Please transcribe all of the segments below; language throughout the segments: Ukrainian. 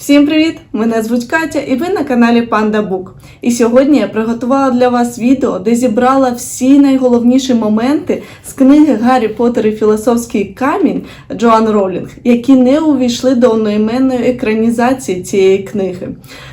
Всім привіт! Мене звуть Катя і ви на каналі Panda Book. І сьогодні я приготувала для вас відео, де зібрала всі найголовніші моменти з книги Гаррі Поттер і Філософський камінь Джоан Ролінг, які не увійшли до одноіменної екранізації цієї книги.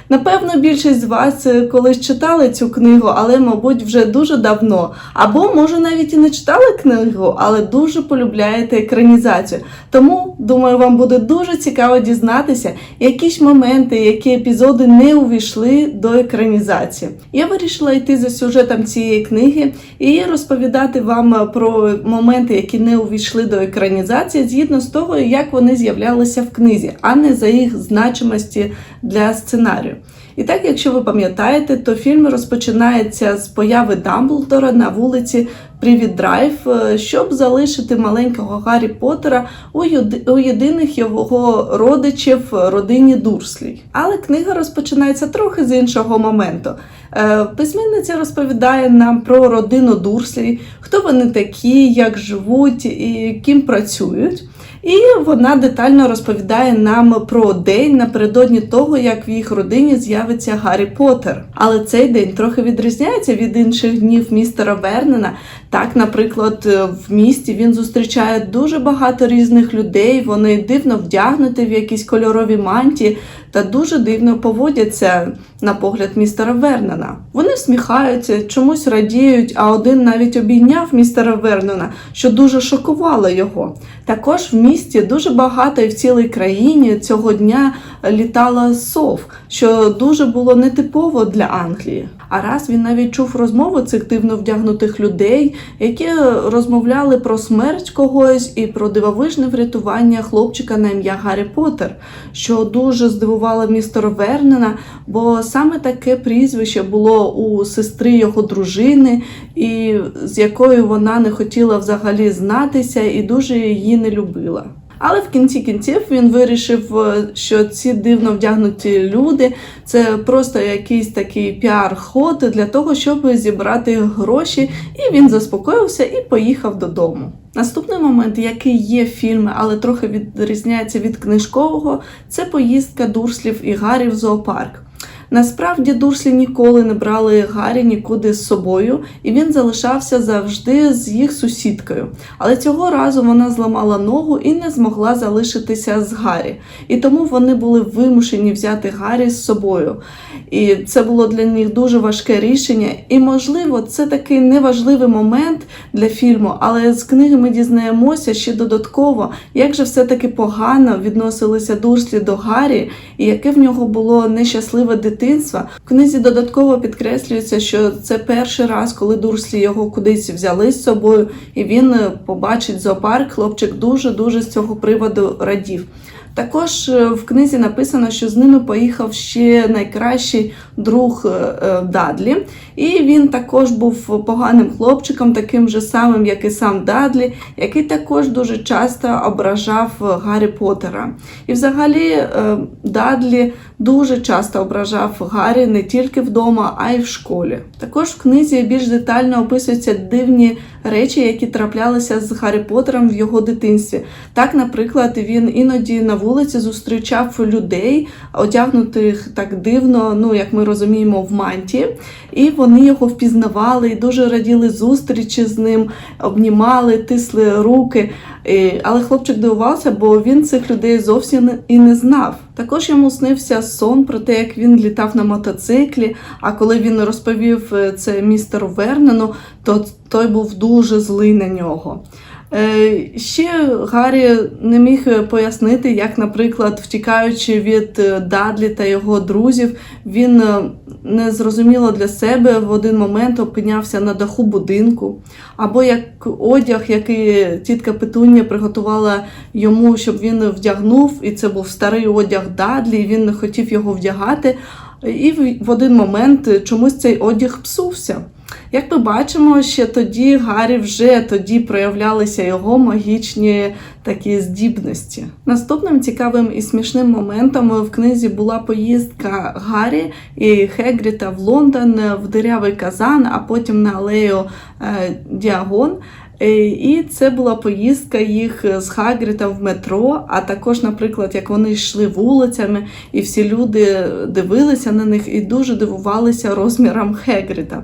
Напевно, більшість з вас е, колись читали цю книгу, але, мабуть, вже дуже давно. Або, може, навіть і не читали книгу, але дуже полюбляєте екранізацію. Тому, думаю, вам буде дуже цікаво дізнатися, які ж моменти, які епізоди не увійшли до екранізації. Я вирішила йти за сюжетом цієї книги і розповідати вам про моменти, які не увійшли до екранізації, згідно з того, як вони з'являлися в книзі, а не за їх значимості для сценарію. І так, якщо ви пам'ятаєте, то фільм розпочинається з появи Дамблдора на вулиці Привіт Драйв, е, щоб залишити маленького Гаррі Поттера у, юди- у єдиних його родичів родині Дурслі. Але книга розпочинається трохи з іншого моменту. Е, Письменниця розповідає нам про родину Дурслі, хто вони такі, як живуть і ким працюють. І вона детально розповідає нам про день напередодні того, як в їх родині з'явиться Гаррі Поттер. Але цей день трохи відрізняється від інших днів містера Вернена. Так, наприклад, в місті він зустрічає дуже багато різних людей. Вони дивно вдягнуті в якісь кольорові мантії та дуже дивно поводяться на погляд містера Вернона. Вони всміхаються, чомусь радіють, а один навіть обійняв містера Вернона, що дуже шокувало його. Також в місті дуже багато і в цілій країні цього дня літала сов, що дуже було нетипово для Англії. А раз він навіть чув розмови цих дивно вдягнутих людей, які розмовляли про смерть когось і про дивовижне врятування хлопчика на ім'я Гаррі Поттер, що дуже здивувало містера Вернена, бо саме таке прізвище було у сестри його дружини, і з якою вона не хотіла взагалі знатися і дуже її не любила. Але в кінці кінців він вирішив, е, що ці дивно вдягнуті люди це просто якийсь такий піар-ход для того, щоб зібрати гроші, і він заспокоївся і поїхав додому. Наступний момент, який є в фільмі, але трохи відрізняється від книжкового, це поїздка Дурслів і гарів в зоопарк. Насправді Дурслі ніколи не брали Гаррі нікуди з собою, і він залишався завжди з їх сусідкою. Але цього разу вона зламала ногу і не змогла залишитися з Гаррі. І тому вони були вимушені взяти Гаррі з собою. І це було для них дуже важке рішення. І, можливо, це такий неважливий момент для фільму, але з книги ми дізнаємося ще додатково, як же все-таки погано відносилися Дурслі до Гаррі, і яке в нього було нещасливе дитинство. В книзі додатково підкреслюється, що це перший раз, коли Дурслі його кудись взяли з собою, і він е, побачить зоопарк. Хлопчик дуже дуже з цього приводу радів. Також е, в книзі написано, що з ними поїхав ще найкращий друг е, е, Дадлі, і він також був поганим хлопчиком, таким же самим, як і сам Дадлі, який також дуже часто ображав Гаррі Поттера. І взагалі Дадлі дуже часто ображав Гаррі не тільки вдома, а й в школі. Також в книзі більш детально описуються дивні речі, які траплялися з Гаррі Поттером в його дитинстві. Так, наприклад, він іноді на вулиці зустрічав людей, одягнутих так дивно, ну як ми розуміємо, в мантії, і вони його впізнавали і дуже раділи зустрічі з ним, обнімали, тисли руки. Але хлопчик дивувався, бо він цих людей зовсім і не знав. Також йому снився сон про те, як він літав на мотоциклі. А коли він розповів е, це містеру Вернену, то той був дуже злий на нього. Е, Ще Гаррі не міг пояснити, як, наприклад, втікаючи від е, Дадлі та його друзів, він е, незрозуміло для себе в один момент опинявся на даху будинку, або як одяг, який тітка Петуння приготувала йому, щоб він вдягнув, і це був старий одяг Дадлі, і він не хотів його вдягати. І в- один момент чомусь цей одяг псувся. Як ми бачимо, ще тоді Гаррі вже тоді проявлялися його магічні такі здібності. Наступним цікавим і смішним моментом в книзі була поїздка Гаррі і Хегріта в Лондон в дирявий казан, а потім на алею е, Діагон. Е, І це була поїздка їх з Хагрітом в метро, а також, наприклад, як вони йшли вулицями, і всі люди дивилися на них і дуже дивувалися розмірам Хегріта.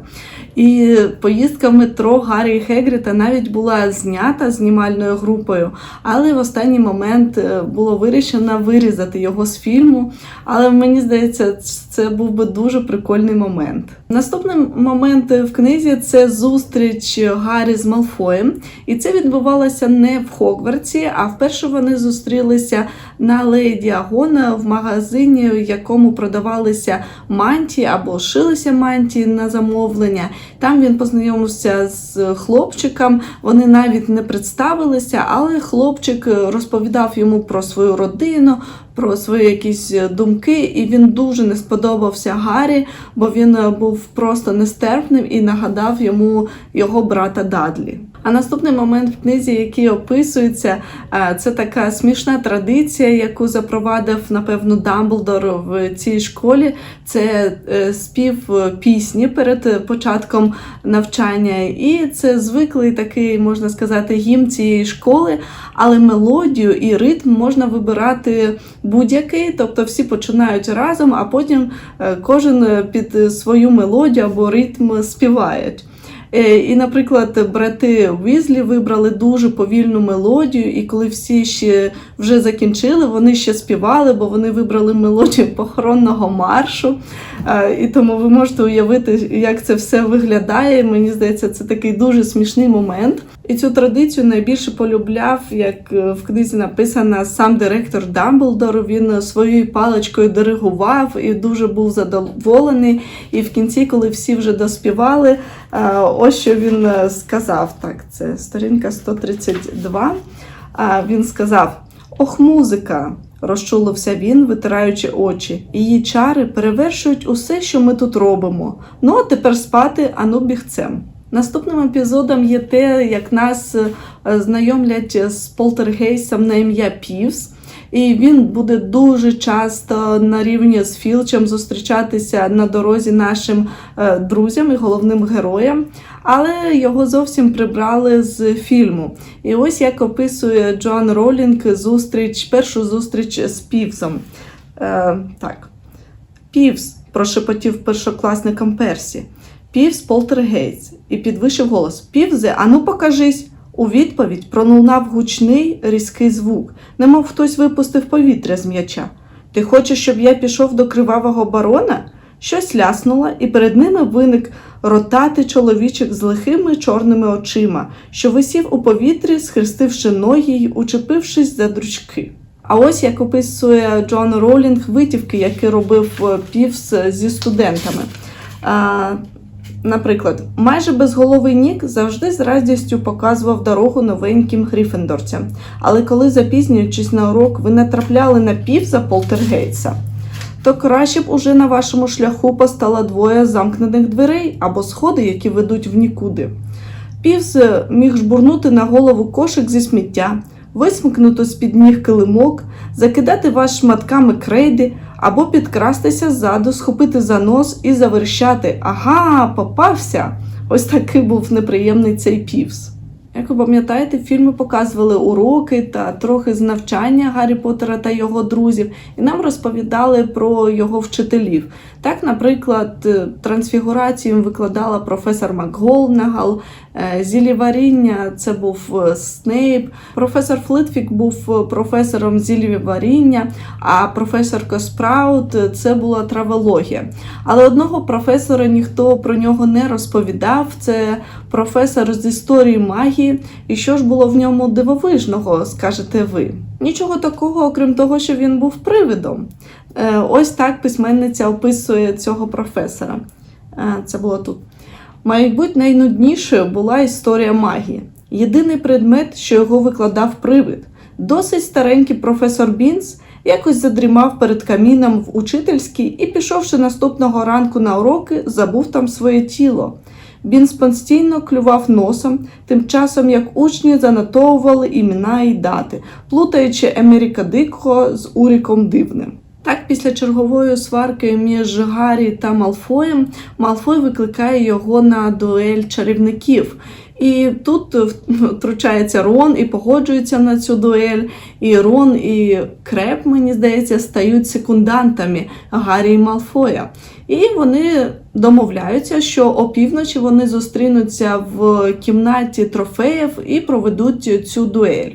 І поїздка в метро Гаррі Хегріта навіть була знята знімальною групою, але в останній момент е, було вирішено вирізати його з фільму. Але мені здається, це був би дуже прикольний момент. Наступний момент в книзі це зустріч Гаррі з Малфоєм, і це відбувалося не в Хогвартсі, а вперше вони зустрілися на алеї Діагона в магазині, в якому продавалися мантії або шилися мантії на замовлення. Там він познайомився з хлопчиком. Вони навіть не представилися, але хлопчик розповідав йому про свою родину, про свої якісь думки, і він дуже не сподобався Гаррі, бо він був просто нестерпним і нагадав йому його брата Дадлі. А наступний момент в книзі, який описується, е, це така смішна традиція, яку запровадив, напевно, Дамблдор в цій школі. Це е, спів пісні перед початком навчання. І це звиклий такий, можна сказати, гімн цієї школи, але мелодію і ритм можна вибирати будь-який, тобто всі починають разом, а потім е, кожен під свою мелодію або ритм співають. Е, І, наприклад, брати Візлі вибрали дуже повільну мелодію, і коли всі ще вже закінчили, вони ще співали, бо вони вибрали мелодію похоронного маршу. Е, І тому ви можете уявити, як це все виглядає. Мені здається, це такий дуже смішний момент. І цю традицію найбільше полюбляв, як е, в книзі написано, сам директор Дамблдор. Він своєю паличкою диригував і дуже був задоволений. І в кінці, коли всі вже доспівали, е, ось що він е, сказав. Так, це сторінка 132. А Він сказав: Ох, музика! розчулився він, витираючи очі. Її чари перевершують усе, що ми тут робимо. Ну, а тепер спати, ану бігцем. Наступним епізодом є те, як нас е, знайомлять з полтергейсом на ім'я Півс. І він буде дуже часто на рівні з Філчем зустрічатися на дорозі нашим е, друзям і головним героям, але його зовсім прибрали з фільму. І ось як описує Джоан Ролінг зустріч, першу зустріч з Півсом. Е, так. Півс, прошепотів першокласникам Персі. Півс полтергейс і підвищив голос. Півзе, ану покажись. У відповідь пролунав гучний різкий звук, немов хтось випустив повітря з м'яча. Ти хочеш, щоб я пішов до кривавого барона? Щось ляснуло, і перед ними виник ротатий чоловічок з лихими чорними очима, що висів у повітрі, схрестивши ноги й учепившись за дручки. А ось як описує Джон Ролінг витівки, які робив е, Півс зі студентами. Наприклад, майже безголовий Нік завжди з радістю показував дорогу новеньким гріфендорцям. Але коли, запізнюючись на урок, ви натрапляли на півза Полтергейтса, то краще б уже на вашому шляху постало двоє замкнених дверей або сходи, які ведуть в нікуди. Півз міг жбурнути на голову кошик зі сміття, висмикнути з-під ніг килимок, закидати вас шматками крейди або підкрастися ззаду, схопити за нос і заверщати Ага, попався! Ось такий був неприємний цей півс. Як ви пам'ятаєте, фільми показували уроки та трохи з навчання Гаррі Поттера та його друзів, і нам розповідали про його вчителів. Так, наприклад, е, трансфігурацію викладала професор МакГолнагал, е, зіліваріння це був е, Снейп, професор Флитвік був професором зіліваріння, а професор Коспраут це була травологія. Але одного професора ніхто про нього не розповідав. Це професор з історії магії. І що ж було в ньому дивовижного, скажете ви? Нічого такого, окрім того, що він був привидом. Е, Ось так письменниця описує цього професора. Е, Це було тут. Мабуть, найнуднішою була історія магії. Єдиний предмет, що його викладав привид. Досить старенький професор Бінс якось задрімав перед каміном в учительській і, пішовши наступного ранку на уроки, забув там своє тіло. Він спонстійно клював носом, тим часом як учні занотовували імена і дати, плутаючи Емеріка Дикого з Уріком Дивним. Так, після чергової сварки між Гаррі та Малфоєм, Малфой викликає його на дуель чарівників. І тут втручається Рон і погоджується на цю дуель. І Рон і Креп, мені здається, стають секундантами Гаррі і Малфоя. І вони домовляються, що опівночі вони зустрінуться в кімнаті трофеїв і проведуть цю дуель.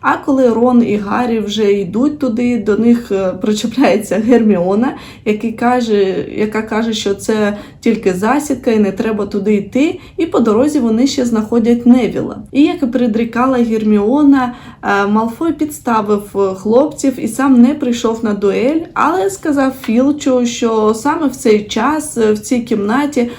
А коли Рон і Гаррі вже йдуть туди, до них е, причепляється Герміона, який каже, яка каже, що це тільки засідка і не треба туди йти. І по дорозі вони ще знаходять Невіла. І як і предрікала Герміона, е, Малфой підставив е, хлопців і сам не прийшов на дуель, але сказав Філчу, що саме в цей час в цій кімнаті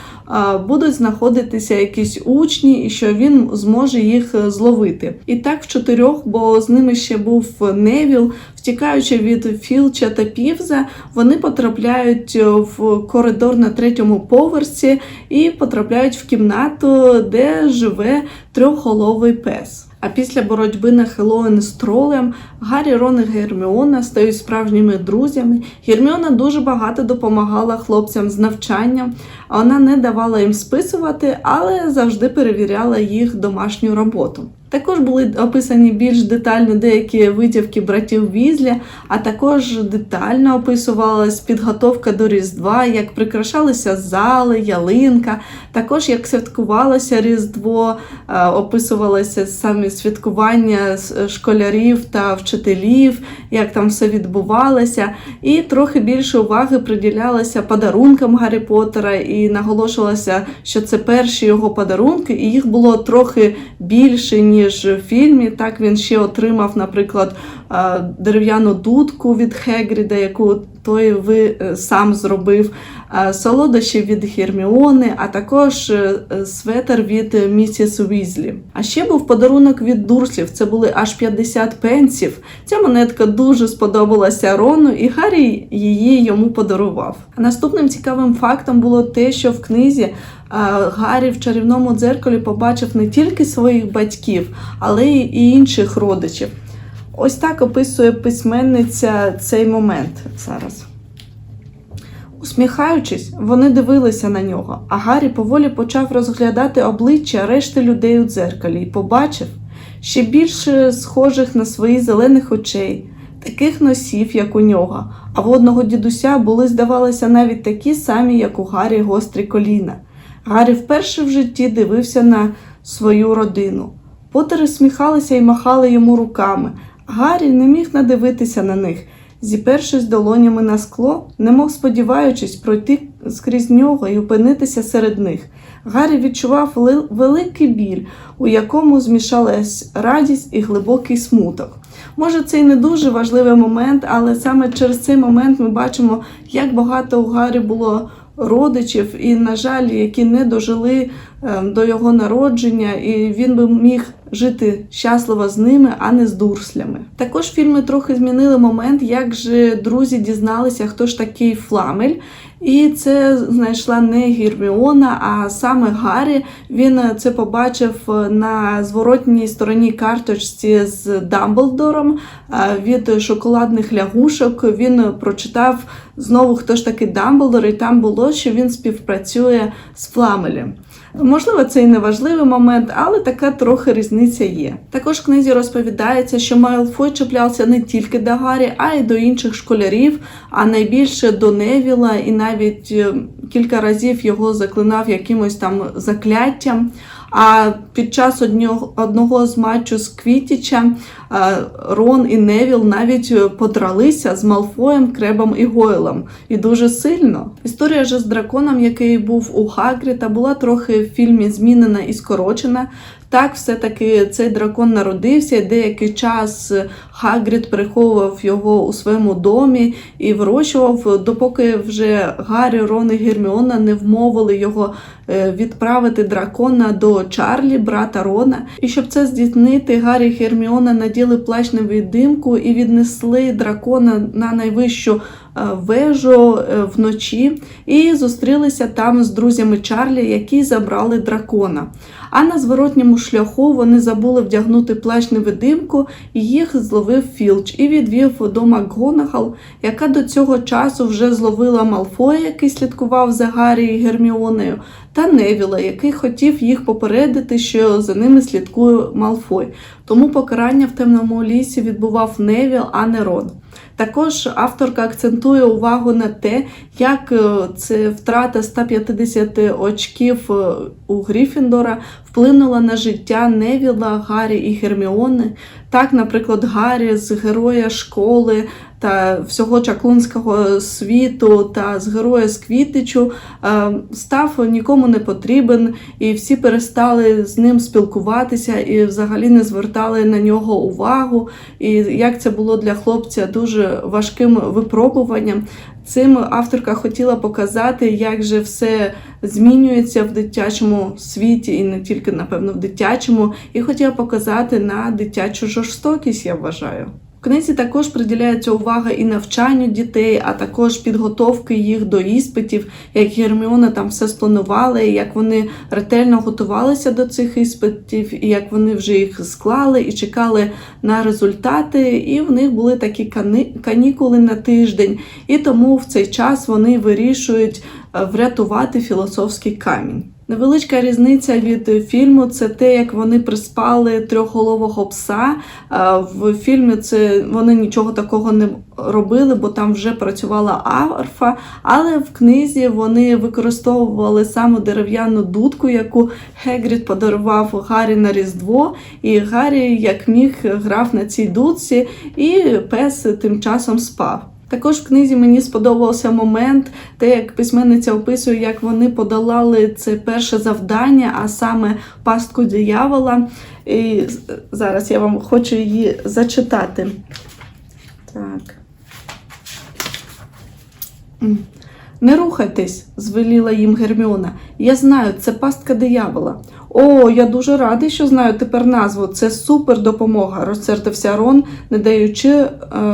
будуть знаходитися якісь учні, і що він зможе їх е, зловити. І так в чотирьох, бо з ними ще був Невіл. Втікаючи від Філча та Півза, вони потрапляють е, в коридор на третьому поверсі і потрапляють в кімнату, де живе трьохголовий пес. А після боротьби на Хеллоуін з тролем Гаррі, Рон і Герміона стають справжніми друзями. Герміона дуже багато допомагала хлопцям з навчанням, вона не давала їм списувати, але завжди перевіряла їх домашню роботу. Також були описані більш детально деякі витівки братів Візлі, а також детально описувалась підготовка до Різдва, як прикрашалися зали, ялинка, також як святкувалося Різдво, е, описувалося самі святкування школярів та вчителів, як там все відбувалося, і трохи більше уваги приділялося подарункам Гаррі Поттера, і наголошувалося, що це перші його подарунки, і їх було трохи більше, ніж в фільмі. Так він ще отримав, наприклад, е, дерев'яну дудку від Хегріда, яку той ви е, сам зробив, е, солодощі від Герміони, а також е, светер від місіс Уізлі. А ще був подарунок від Дурслів. Це були аж 50 пенсів. Ця монетка дуже сподобалася Рону, і Гаррі її йому подарував. Наступним цікавим фактом було те, що в книзі Гаррі в чарівному дзеркалі побачив не тільки своїх батьків, але й інших родичів. Ось так описує письменниця цей момент зараз. Усміхаючись, вони дивилися на нього, а Гаррі поволі почав розглядати обличчя решти людей у дзеркалі і побачив ще більше схожих на свої зелених очей, таких носів, як у нього, а в одного дідуся були, здавалося, навіть такі самі, як у Гаррі гострі коліна. Гаррі вперше в житті дивився на свою родину. Потери сміхалися і махали йому руками. Гаррі не міг надивитися на них, зіпершись долонями на скло, немов сподіваючись пройти скрізь нього і опинитися серед них. Гаррі відчував великий біль, у якому змішалась радість і глибокий смуток. Може, це й не дуже важливий момент, але саме через цей момент ми бачимо, як багато у Гаррі було родичів, і, на жаль, які не дожили е, до його народження, і він би міг жити щасливо з ними, а не з дурслями. Також фільми трохи змінили момент, як же друзі дізналися, хто ж такий Фламель. І це знайшла не Гірміона, а саме Гаррі. Він е, це побачив е, на зворотній стороні карточці з Дамблдором е, від шоколадних лягушок. Він прочитав знову, хто ж таки Дамблдор, і там було, що він співпрацює з Фламелем. Можливо, це і не важливий момент, але така трохи різниця є. Також в книзі розповідається, що Майлфой чіплявся не тільки до Гаррі, а й до інших школярів, а найбільше до Невіла, і навіть е, кілька разів його заклинав якимось там закляттям. А під час одного з матчу з Квітіча Рон і Невіл навіть е, подралися з Малфоєм, Кребом і Гойлом. І дуже сильно. Історія же з драконом, який був у Хагріта, була трохи в фільмі змінена і скорочена. Так, все-таки цей дракон народився, і деякий час Хагрід переховував його у своєму домі і вирощував, допоки вже Гаррі, Рон і Герміона не вмовили його е, відправити дракона до Чарлі, брата Рона. І щоб це здійснити, Гаррі і Герміона наділи плащ невидимку і віднесли дракона на найвищу вежу е, вночі і зустрілися там з друзями Чарлі, які забрали дракона. А на зворотньому шляху вони забули вдягнути плащ невидимку, і їх зловив Філч і відвів до МакГонагал, яка до цього часу вже зловила Малфоя, який слідкував за Гаррі і Герміонею, та Невіла, який хотів їх попередити, що за ними слідкує Малфой. Тому покарання в темному лісі відбував Невіл, а не Рон. Також авторка акцентує увагу на те, як е, це втрата 150 очків е, у Гріфіндора вплинула на життя Невіла, Гаррі і Герміони. Так, наприклад, Гаррі з героя школи та всього чаклунського світу та з героя з Квітичу е, став нікому не потрібен, і всі перестали з ним спілкуватися і взагалі не звертали на нього увагу. І як це було для хлопця дуже важким випробуванням. Цим авторка хотіла показати, як же все змінюється в дитячому світі, і не тільки, напевно, в дитячому, і хотіла показати на дитячу жорстокість, я вважаю. Книзі також приділяється увага і навчанню дітей, а також підготовки їх до іспитів, як Герміона там все спланувала, як вони ретельно готувалися до цих іспитів, і як вони вже їх склали і чекали на результати. І в них були такі канікули на тиждень, і тому в цей час вони вирішують е, врятувати філософський камінь. Невеличка різниця від фільму це те, як вони приспали трьохголового пса. Е, В фільмі це вони нічого такого не робили, бо там вже працювала арфа. Але в книзі вони використовували саме дерев'яну дудку, яку Хегрід подарував Гаррі на Різдво. І Гаррі, як міг, грав на цій дудці, і пес тим часом спав. Також в книзі мені сподобався момент, те, як письменниця описує, як вони подолали це перше завдання, а саме пастку диявола. І зараз я вам хочу її зачитати. Так. Не рухайтесь, звеліла їм Герміона. Я знаю, це пастка диявола. О, я дуже радий, що знаю тепер назву. Це супер допомога, розсердився Рон, не даючи е,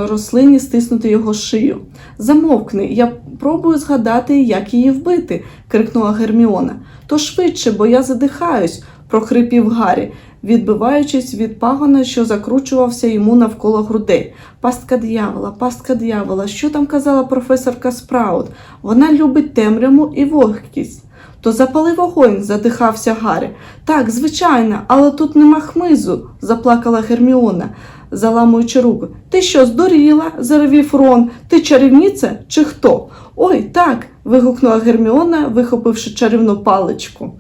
рослині стиснути його шию. Замовкни, я пробую згадати, як її вбити, крикнула Герміона. То швидше, бо я задихаюсь, прохрипів Гаррі, відбиваючись від пагона, що закручувався йому навколо грудей. Пастка диявола, пастка диявола, що там казала професорка Спраут? Вона любить темряву і вогкість. То запали вогонь, задихався Гаррі. Так, звичайно, але тут нема хмизу, заплакала Герміона, заламуючи руки. Ти що, здуріла? заревів Рон. Ти чарівниця чи хто? Ой, так. Вигукнула Герміона, вихопивши чарівну паличку.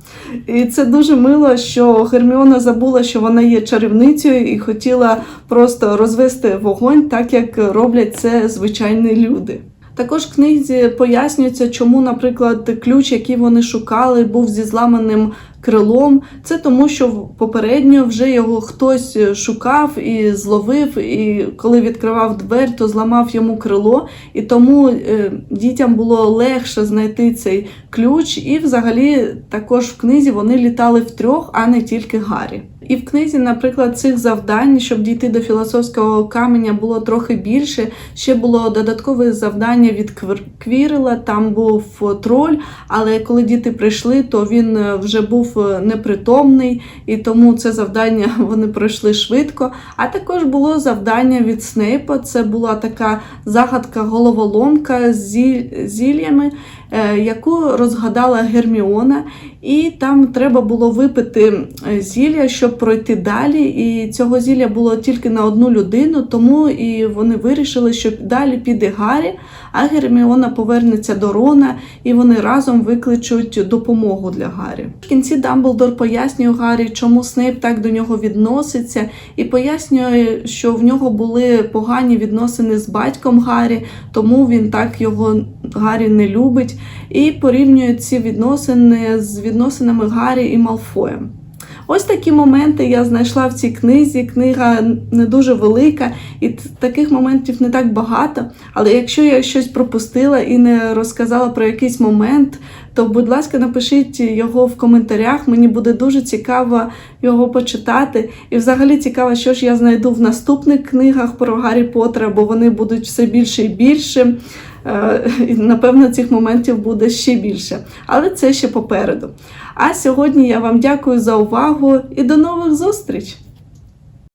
І це дуже мило, що Герміона забула, що вона є чарівницею і хотіла просто розвести вогонь, так як роблять це звичайні люди. Також в книзі пояснюється, чому, наприклад, ключ, який вони шукали, був зі зламаним крилом. Це тому, що попередньо вже його хтось шукав і зловив, і коли відкривав двері, то зламав йому крило, і тому е, дітям було легше знайти цей ключ. І взагалі також в книзі вони літали втрьох, а не тільки Гаррі. І в книзі, наприклад, цих завдань, щоб дійти до філософського каменя, було трохи більше. Ще було додаткове завдання від Квір- Квірела, там був троль, але коли діти прийшли, то він е, вже був е, непритомний, і тому це завдання вони пройшли швидко. А також було завдання від Снейпа. Це була така загадка головоломка з зіллями, е, яку розгадала Герміона, і там треба було випити е, зілля, щоб пройти далі. І цього зілля було тільки на одну людину, тому і вони вирішили, що далі піде Гаррі, а Герміона повернеться до Рона, і вони разом викличуть допомогу для Гаррі. В кінці Дамблдор пояснює Гаррі, чому Снейп так до нього відноситься, і пояснює, що в нього були погані відносини з батьком Гаррі, тому він так його Гаррі не любить, і порівнює ці відносини з відносинами Гаррі і Малфоєм. Ось такі моменти я знайшла в цій книзі. Книга не дуже велика, і таких моментів не так багато. Але якщо я щось пропустила і не розказала про якийсь момент, то, будь ласка, напишіть його в коментарях. Мені буде дуже цікаво його почитати. І взагалі цікаво, що ж я знайду в наступних книгах про Гаррі Поттера, бо вони будуть все більше і більше. Е, Напевно, цих моментів буде ще більше, але це ще попереду. А сьогодні я вам дякую за увагу і до нових зустріч!